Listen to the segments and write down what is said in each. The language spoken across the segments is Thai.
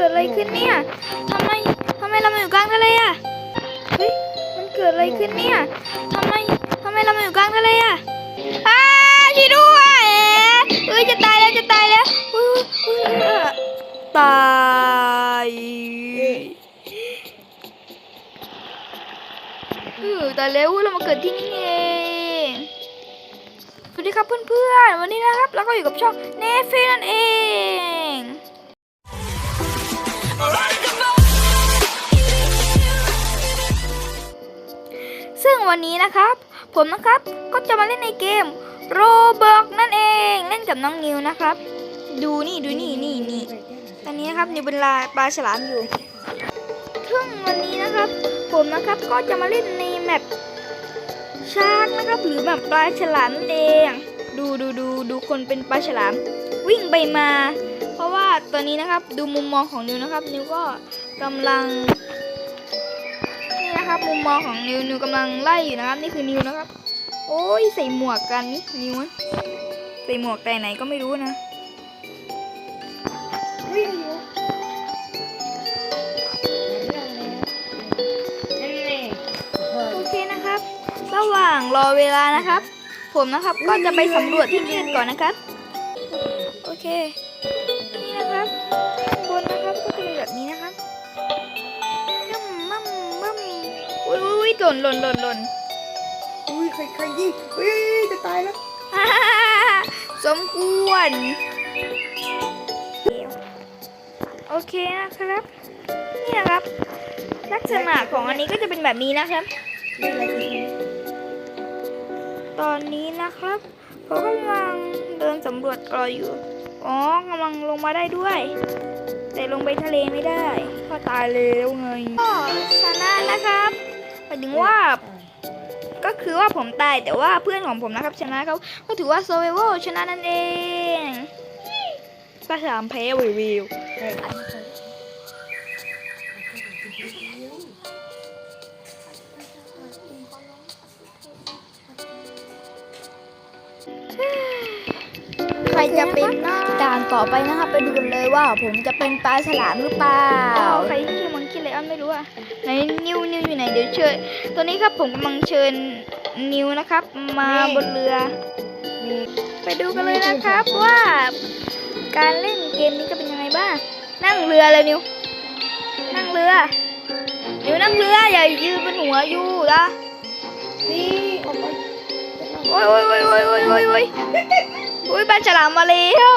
กิดอะไรขึ้นเนี่ยทำไมทำไมเรามาอยู่กลางทะเลอะเฮ้ยมันเกิดอะไรขึ้นเนี่ยทำไมทำไมเรามาอยู่กลางทะเลอะอ้าช่วยด้วยเฮ้ยจะตายแล้วจะตายแล้วอุ๊ยอุ๊ยตายเออตายแล้วอุ๊ยเรามาเกิดที่นี่เองสวัสดีครับเพื่อนๆวันนี้นะครับเราก็อยู่กับช่องเนฟี่นั่นเอง ซึ่งวันนี้นะครับ ผมนะครับก็จะมาเล่นในเกมโรบอกนั่นเองเล่นกับน้องนิวนะครับ ดูนี่ดูนี่นี่นี่ตอนนี้นะครับนิวเป็นลาปลาฉลามอยู่ซึ่งวันนี้นะครับ ผมนะครับก็จะมาเล่นในแมปชาร์กนะครับหรือแบบปลาฉลามเองดูดูดูดูคนเป็นปลาฉลาม วิ่งไปมา เพราะว่าตอนนี้นะครับดูมุมมองของนิวนะครับ นิวก็กำลัง นะครับ มุมมองของนิวนิวกำลังไล่อยู่นะครับ นี่คือนิวนะครับ โอ้ยใส่หมวกกันนี่นิวใส่หมวกแต่ไหนก็ไม่รู้นะโอเคนะครับ ระหว่างรอเวลานะครับ ผมนะครับก็จะไปสำรวจที่นี่ก่อนนะครับ โอเค หล่นหล่นหล่นหล่นอุ้ยใครใครยิงอุ้ยจะตายแล้วฮ่าฮ่าฮ่าฮ่าสมควร โอเคนะครับ นี่นะครับ ลักษณะของอันนี้ก็จะเป็นแบบนี้นะครับนี่อะไรคือตอนนี้นะครับเขากำลังเดินสำรวจเกาะอยู่ อ๋อกำลังลงมาได้ด้วย แต่ลงไปทะเลไม่ได้เพราะตายแล้วไงก็ชนะนะครับ หมายถึงว่าก็คือว่าผมตายแต่ว่าเพื่อนของผมนะครับ ชนะเขาก็ถือว่า survival ชนะนั่นเองปลาฉลามแพ้วิววิวเออใครจะเป็นด่านต่อไปนะครับ ไปดูกันเลยว่าผมจะเป็นปลาฉลามหรือเปล่า ไม่รู้อะไหนนิวนิวอยู่ไหนเดี๋ยวเชิญตอนนี้ครับผมกำลังเชิญนิวนะครับ มาบนเรือ ไปดูกันเลยนะครับว่า การเล่นเกมนี้จะเป็นยังไงบ้างนั่งเรือเลยนิวนั่งเรือนิวนั่งเรืออย่ายืนบนหัวอยู่ละนี่ออกไปโอ้ยโอ้ยโอ้ยโอ้ยโอ้ยโอ้ยโอ้ยบ้านฉลามมาแล้ว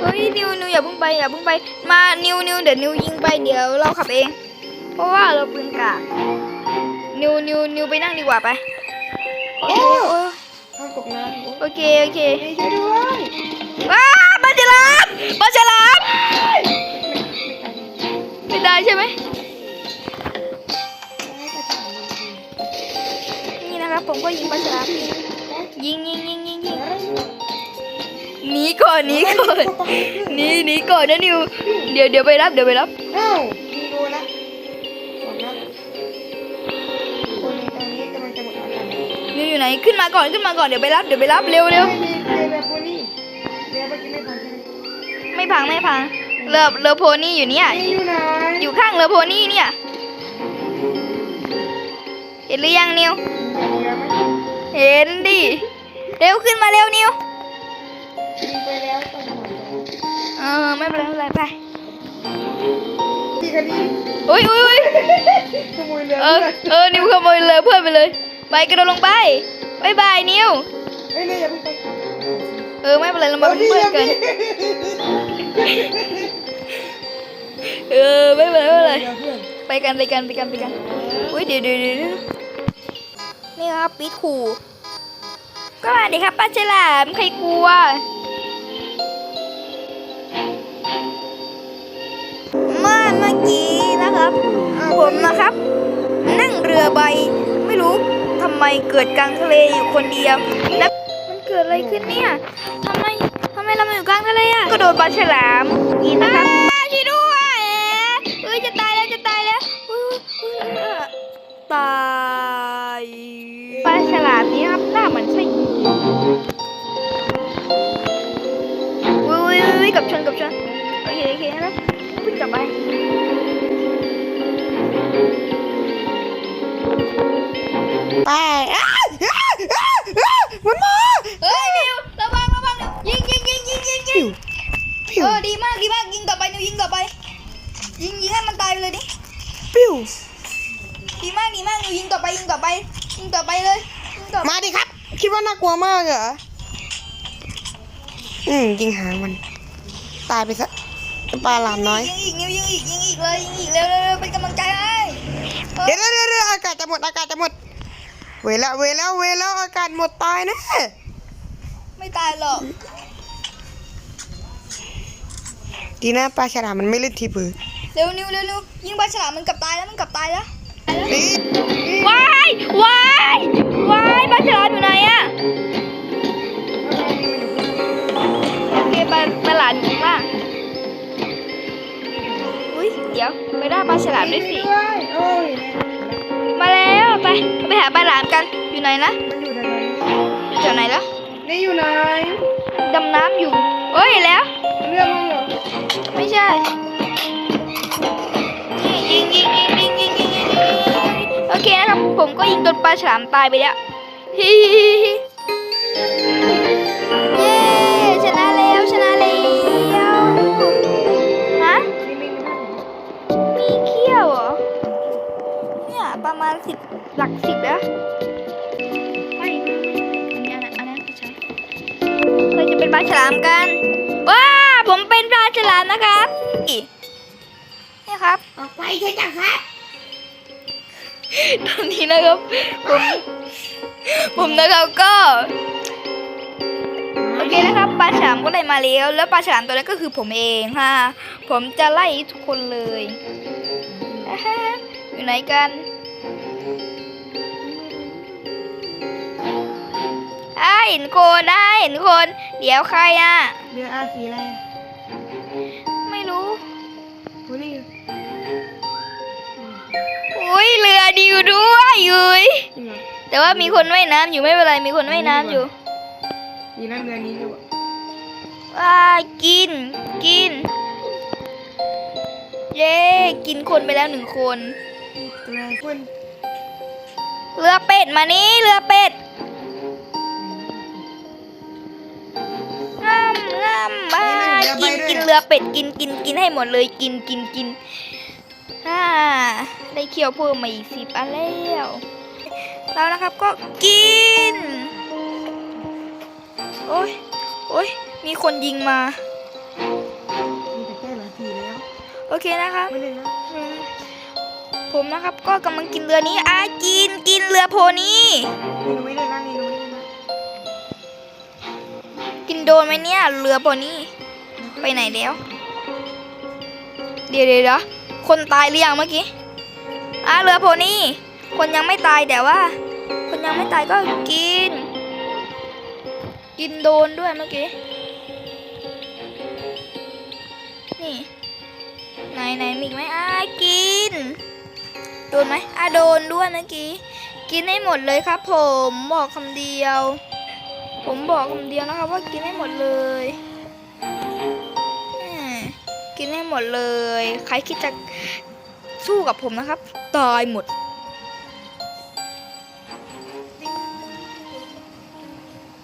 เฮ้ยนิวนิวอย่าเพิ่งไปอย่าเพิ่งไป มานิวนิวเดี๋ยวนิวยิงไปเดี๋ยวเราขับเอง เพราะว่าเราปืนกากนิวนิวนิวไปนั่งดีกว่าไปโอ้ยโอ้ยข้ามตกน้ำโอเคโอเคนี่ช่วยด้วยว้าปลาฉลามปลาฉลามไม่ได้ใช่ไหมนี่นะครับผมก็ยิงปลาฉลามยิงยิงยิงยิงยิง หนีก่อนหนีก่อนหนีหนีก่อนนะนิว เดี๋ยวเดี๋ยวไปรับเดี๋ยวไปรับอ้าวมีโดนละก่อนนะคนในตอนนี้กำลังจะหมดอากาศนิวอยู่ไหนขึ้นมาก่อนขึ้นมาก่อนเดี๋ยวไปรับเดี๋ยวไปรับเร็วเร็วไม่มีเรือแบบพวกนี้เรือเมื่อกี้ไม่พังใช่ไหมไม่พังไม่พังเรือเรือโพนี่อยู่เนี่ยนี่อยู่ไหนอยู่ข้างเรือโพนี่เนี่ย เห็นหรือยังนิวเรือไหมเห็นดิเร็วขึ้นมาเร็วนิว ยิงไปแล้วต้องหมดเออไม่เป็นไรไม่เป็นไรไปที่คันนี้อุ้ยอุ้ยอุ้ยขโมยเรือเออเออนิวขโมยเรือเพื่อนไปเลย ไปกระโดดลงไปบายบายนิวเอ้ยเนี่ยอย่าเพิ่งไปเออไม่เป็นไรเรามาเป็นเพื่อนกันเออไม่เป็นไรไม่เป็นไรเพื่อนไปกันไปกันไปกันไปกันอุ้ยเดี๋ยวเดี๋ยวเดี๋ยวเดี๋ยวนี่ครับปีดขู่ก็มาดิครับป้าฉลามใครกลัว เมื่อเมื่อกี้นะครับ ผมนะครับ นั่งเรือใบ ไม่รู้ทำไมเกิดกลางทะเลอยู่คนเดียวแล้วมันเกิดอะไรขึ้นเนี่ยทำไมทำไมเรามาอยู่กลางทะเลอะก็โดนปลาฉลามกินนะครับช่วยด้วยเอ้ยจะตายแล้วจะตายแล้วอุ๊ยอุ๊ยเอ่อตายปลาฉลามนี้ครับหน้าเหมือนไส้อุ้ยอุ้ยอุ้ยยกับชนกับชนโอเคโอเคนะครับวิ่งกลับ ไปไปอ้าวอ้าวอ้าวอ้าวมันมาเฮ้ยนิวระวังระวังยิงยิงยิงยิงยิงยิงปิ้วเออดีมากดีมากยิงต่อไปนิวยิงต่อไป ยิงยิงให้มันตายไปเลยดิปิ้วดีมากดีมากนิวยิงต่อไปยิงต่อไปยิงต่อไปเลยยิงต่อมาดิครับ คิดว่าน่ากลัวมากเหรออืมยิงหางมัน ตายไปซะ ปลาหลามน้อย ยิงอีกนิวยิงอีกยิงอีกเลยยิงอีกเร็วเร็วเร็วเป็นกำลังใจให้เออเดี๋ยวเดี๋ยวเดี๋ยวอากาศจะหมดอากาศจะหมด เวลาเวลาเวลาอากาศหมดตายแนะไม่ตายหรอกดีนะปลาฉลามมันไม่เล่นทีปืนเร็วนิวเร็วนิวยิงปลาฉลามมันกลับตายแล้วมันกลับตายแล้ว นี่ ว้ายวาย ยวไปได้ปลาฉลามด้วยสิโอ้ยมาแล้วไป ไปหาปลาหลามกัน อยู่ไหนนะมันอยู่ไหนอยู่แถวไหนแล้วนี่อยู่ไหนดำน้ำอยู่ เอ้ยเห็นแล้ว เรื่องมั้งเหรอ ไม่ใช่นี่ยิงยิงยิงยิงยิงยิงยิงยิงโอเคนะครับผมก็ยิงโดนปลาฉลามตายไปแล้วฮิฮิฮิ ประมาณสิบหลักสิบแล้วไม่อันนี้อันนั้นอันนั้นไม่ใช่เราจะเป็นปลาฉลามกัน ว้า ผมเป็นปลาฉลามนะครับนี่ครับ ออกไปใช่จังครับ ตอนนี้นะครับ ผม ผมนะครับก็โอเคนะครับปลาฉลามก็ได้มาแล้วแล้วปลาฉลามตัวนั้นก็คือผมเองค่ะผมจะไล่ทุกคนเลยอ่าฮะอยู่ไหนกัน อ่าเห็นคนได้เห็นคน เดี๋ยวใครอะ เรืออาสีอะไรไม่รู้ โอ้นี่อุ้ยเรือดิวด้วยยุยจริงเหรอ แต่ว่ามีคนว่ายน้ำอยู่ไม่เป็นไรมีคนว่ายน้ำอยู่ ดีนะเรือนี้ด้วยว้ากินกิน เย้กินคนไปแล้วหนึ่งคนตัวคุณเรือเป็ดมานี่เรือเป็ด ง่ำง่ำอ่ากินกินเรือเป็ดกินกินกินให้หมดเลยกินกินกินอ่าได้เคี่ยวเพิ่มมาอีกสิบอันแล้วแล้วนะครับก็กิน โอ้ยโอ้ยมีคนยิงมามีแต่แก้หลายสีแล้วโอเคนะครับไม่เลยนะอืมผมนะครับก็กำลังกินเรือนี้อากินกินเรือโพนี้ โดนไหมเนี่ยเรือโพนี้ไปไหนแล้ว เดี๋ยวเดี๋ยวคนตายหรือยังเมื่อกี้อ่าเรือโพนี้คนยังไม่ตายแต่ว่า คนยังไม่ตายก็กิน กินโดนด้วยเมื่อกี้ นี่ไหนไหนมีไหมอ่ากิน โดนไหมอะโดนด้วยเมื่อกี้ กินให้หมดเลยครับผมบอกคำเดียว ผมบอกคำเดียวนะครับว่ากินให้หมดเลย กินให้หมดเลย ใครคิดจะสู้กับผมนะครับ ตายหมด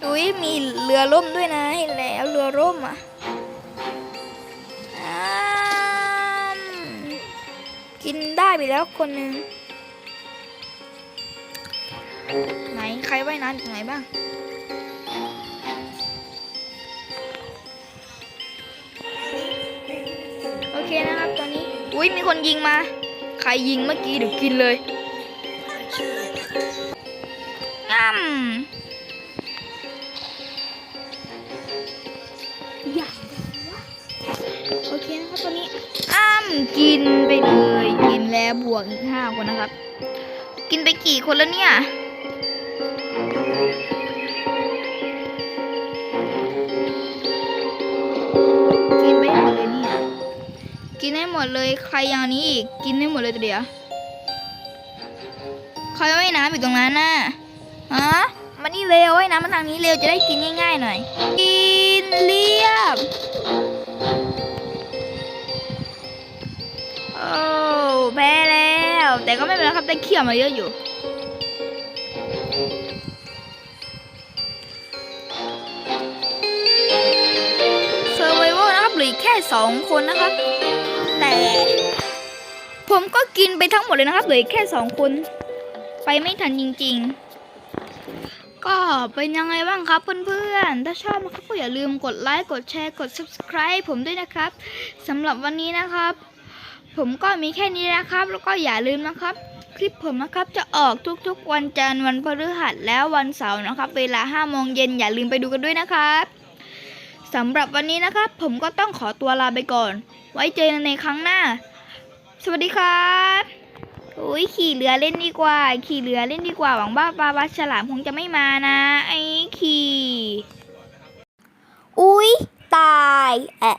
อุ้ยมีเรือล่มด้วยนะเห็นแล้วเรือล่มอะกินได้ไปแล้วคนหนึ่งไหนใครว่ายน้ำอยู่ไหนบ้าง อนนี้อุ้ยมีคนยิงมา ใครยิงเมื่อกี้เดี๋ยวกินเลยง่ำอย่าโอเคนะครับตอนนี้อ้ำกินไปเลย กินแล้วบวกอีกห้าคนนะครับ กินไปกี่คนแล้วเนี่ย ไห้หมดเลย ใครอย่างนี้อีก กินไห้หมดเลยเดี๋ยวเขาไว้น้ำอยู่ตรงนั้นน่ะฮะมันนี่เร็วว่ายน้ำมันทางนี้เร็วจะได้กินง่ายๆหน่อย กินเรียบ โอ้แพ้แล้ว แต่ก็ไม่เป็นไรครับได้เขี่ยมาเยอะอยู่เซอร์ไวเวอร์นะครับหรือแค่สองคนนะคะ ผมก็กินไปทั้งหมดเลยนะครับเหลือแค่สองคน ไปไม่ทันจริง ๆ ก็เป็นยังไงบ้างครับเพื่อนๆ ถ้าชอบนะครับก็อย่าลืมกดไลค์ กดแชร์ กด subscribe ผมด้วยนะครับสำหรับวันนี้นะครับ ผมก็มีแค่นี้นะครับ แล้วก็อย่าลืมนะครับ คลิปผมนะครับจะออกทุกๆ วันจันทร์วันพฤหัสแล้ววันเสาร์นะครับ เวลา5โมงเย็นอย่าลืมไปดูกันด้วยนะครับ สำหรับวันนี้นะครับ ผมก็ต้องขอตัวลาไปก่อน ไว้เจอกันในครั้งหน้า สวัสดีครับอุ้ยขี่เรือเล่นดีกว่า ขี่เรือเล่นดีกว่าหวังว่าปลาปลาฉลามคงจะไม่มานะ ไอ้ขี่ อุ้ยตายแอะ